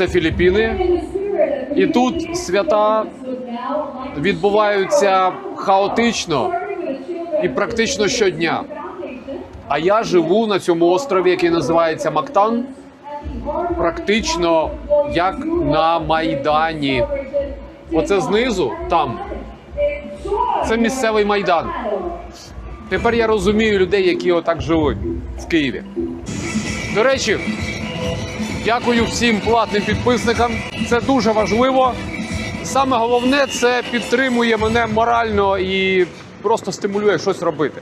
це Філіппіни, і тут свята відбуваються хаотично і практично щодня. А я живу на цьому острові, який називається Мактан, практично як на Майдані. Оце знизу, там. Це місцевий майдан. Тепер я розумію людей, які отак живуть в Києві. До речі, дякую всім платним підписникам. Це дуже важливо. Саме головне це підтримує мене морально і просто стимулює щось робити.